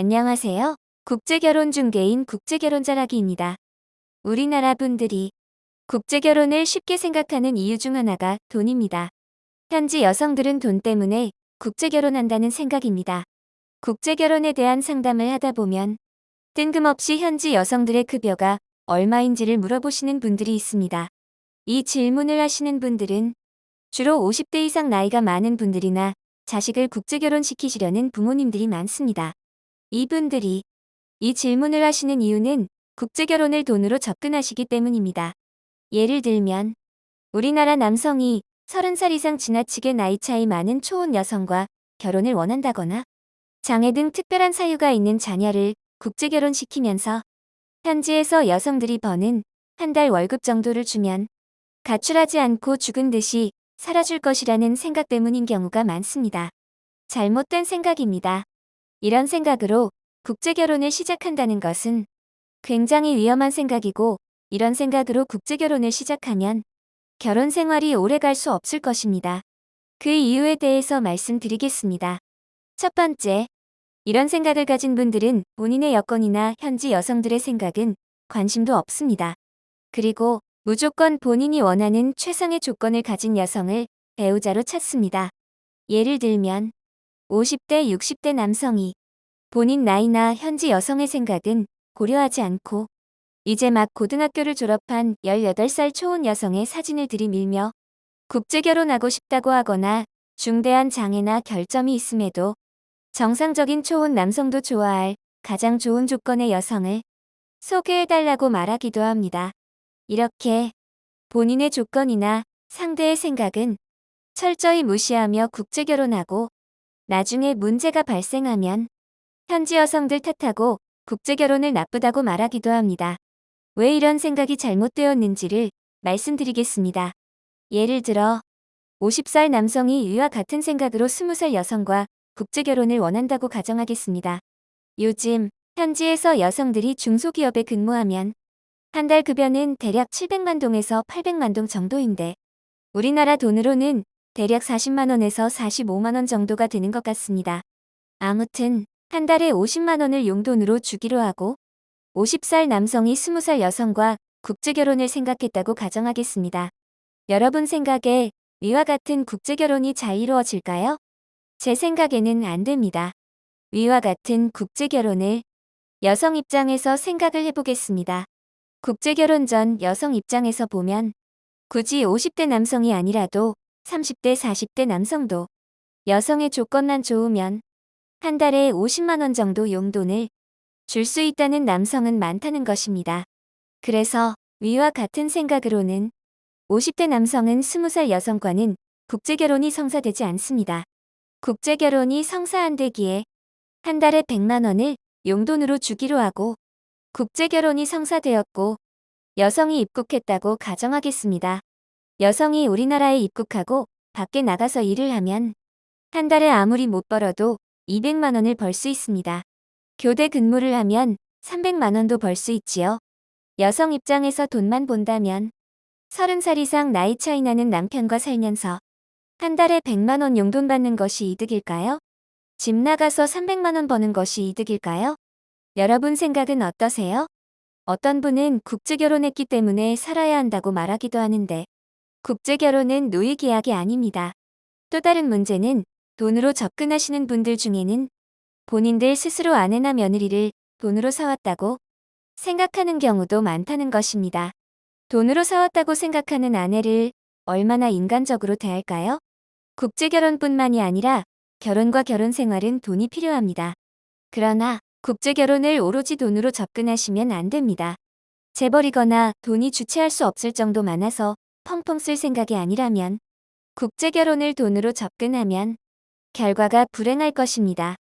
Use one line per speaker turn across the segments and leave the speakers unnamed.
안녕하세요. 국제결혼 중개인 국제결혼자라기입니다. 우리나라 분들이 국제결혼을 쉽게 생각하는 이유 중 하나가 돈입니다. 현지 여성들은 돈 때문에 국제결혼한다는 생각입니다. 국제결혼에 대한 상담을 하다 보면 뜬금없이 현지 여성들의 급여가 얼마인지를 물어보시는 분들이 있습니다. 이 질문을 하시는 분들은 주로 50대 이상 나이가 많은 분들이나 자식을 국제결혼시키시려는 부모님들이 많습니다. 이분들이 이 질문을 하시는 이유는 국제결혼을 돈으로 접근하시기 때문입니다. 예를 들면 우리나라 남성이 30살 이상 지나치게 나이 차이 많은 초혼 여성과 결혼을 원한다거나 장애 등 특별한 사유가 있는 자녀를 국제결혼시키면서 현지에서 여성들이 버는 한 달 월급 정도를 주면 가출하지 않고 죽은 듯이 살아줄 것이라는 생각 때문인 경우가 많습니다. 잘못된 생각입니다. 이런 생각으로 국제결혼을 시작한다는 것은 굉장히 위험한 생각이고 이런 생각으로 국제결혼을 시작하면 결혼 생활이 오래 갈 수 없을 것입니다. 그 이유에 대해서 말씀드리겠습니다. 첫 번째, 이런 생각을 가진 분들은 본인의 여건이나 현지 여성들의 생각은 관심도 없습니다. 그리고 무조건 본인이 원하는 최상의 조건을 가진 여성을 배우자로 찾습니다. 예를 들면 50대, 60대 남성이 본인 나이나 현지 여성의 생각은 고려하지 않고 이제 막 고등학교를 졸업한 18살 초혼 여성의 사진을 들이밀며 국제 결혼하고 싶다고 하거나 중대한 장애나 결점이 있음에도 정상적인 초혼 남성도 좋아할 가장 좋은 조건의 여성을 소개해달라고 말하기도 합니다. 이렇게 본인의 조건이나 상대의 생각은 철저히 무시하며 국제 결혼하고 나중에 문제가 발생하면 현지 여성들 탓하고 국제 결혼을 나쁘다고 말하기도 합니다. 왜 이런 생각이 잘못되었는지를 말씀드리겠습니다. 예를 들어 50살 남성이 이와 같은 생각으로 20살 여성과 국제 결혼을 원한다고 가정하겠습니다. 요즘 현지에서 여성들이 중소기업에 근무하면 한 달 급여는 대략 700만 동에서 800만 동 정도인데 우리나라 돈으로는 대략 40만 원에서 45만 원 정도가 되는 것 같습니다. 아무튼 한 달에 50만 원을 용돈으로 주기로 하고 50살 남성이 20살 여성과 국제결혼을 생각했다고 가정하겠습니다. 여러분 생각에 위와 같은 국제결혼이 잘 이루어질까요? 제 생각에는 안 됩니다. 위와 같은 국제결혼을 여성 입장에서 생각을 해보겠습니다. 국제결혼 전 여성 입장에서 보면 굳이 50대 남성이 아니라도 30대 40대 남성도 여성의 조건만 좋으면 한 달에 50만 원 정도 용돈을 줄 수 있다는 남성은 많다는 것입니다. 그래서 위와 같은 생각으로는 50대 남성은 20살 여성과는 국제결혼이 성사되지 않습니다. 국제결혼이 성사 안 되기에 한 달에 100만 원을 용돈으로 주기로 하고 국제결혼이 성사되었고 여성이 입국했다고 가정하겠습니다. 여성이 우리나라에 입국하고 밖에 나가서 일을 하면 한 달에 아무리 못 벌어도 200만 원을 벌 수 있습니다. 교대 근무를 하면 300만 원도 벌 수 있지요. 여성 입장에서 돈만 본다면 30살 이상 나이 차이 나는 남편과 살면서 한 달에 100만 원 용돈 받는 것이 이득일까요? 집 나가서 300만 원 버는 것이 이득일까요? 여러분 생각은 어떠세요? 어떤 분은 국제 결혼했기 때문에 살아야 한다고 말하기도 하는데 국제 결혼은 노예 계약이 아닙니다. 또 다른 문제는 돈으로 접근하시는 분들 중에는 본인들 스스로 아내나 며느리를 돈으로 사왔다고 생각하는 경우도 많다는 것입니다. 돈으로 사왔다고 생각하는 아내를 얼마나 인간적으로 대할까요? 국제결혼뿐만이 아니라 결혼과 결혼 생활은 돈이 필요합니다. 그러나 국제결혼을 오로지 돈으로 접근하시면 안 됩니다. 재벌이거나 돈이 주체할 수 없을 정도 많아서 펑펑 쓸 생각이 아니라면 국제결혼을 돈으로 접근하면 결과가 불행할 것입니다.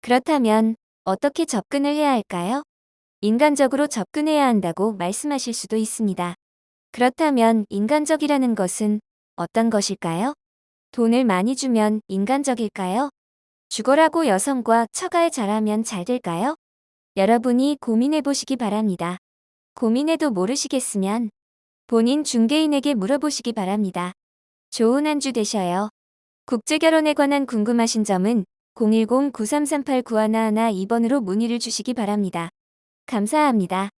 그렇다면 어떻게 접근을 해야 할까요? 인간적으로 접근해야 한다고 말씀하실 수도 있습니다. 그렇다면 인간적이라는 것은 어떤 것일까요? 돈을 많이 주면 인간적일까요? 죽어라고 여성과 처가에 잘하면 잘 될까요? 여러분이 고민해 보시기 바랍니다. 고민해도 모르시겠으면 본인 중개인에게 물어보시기 바랍니다. 좋은 한 주 되셔요. 국제결혼에 관한 궁금하신 점은 010-9338-9111 2번으로 문의를 주시기 바랍니다. 감사합니다.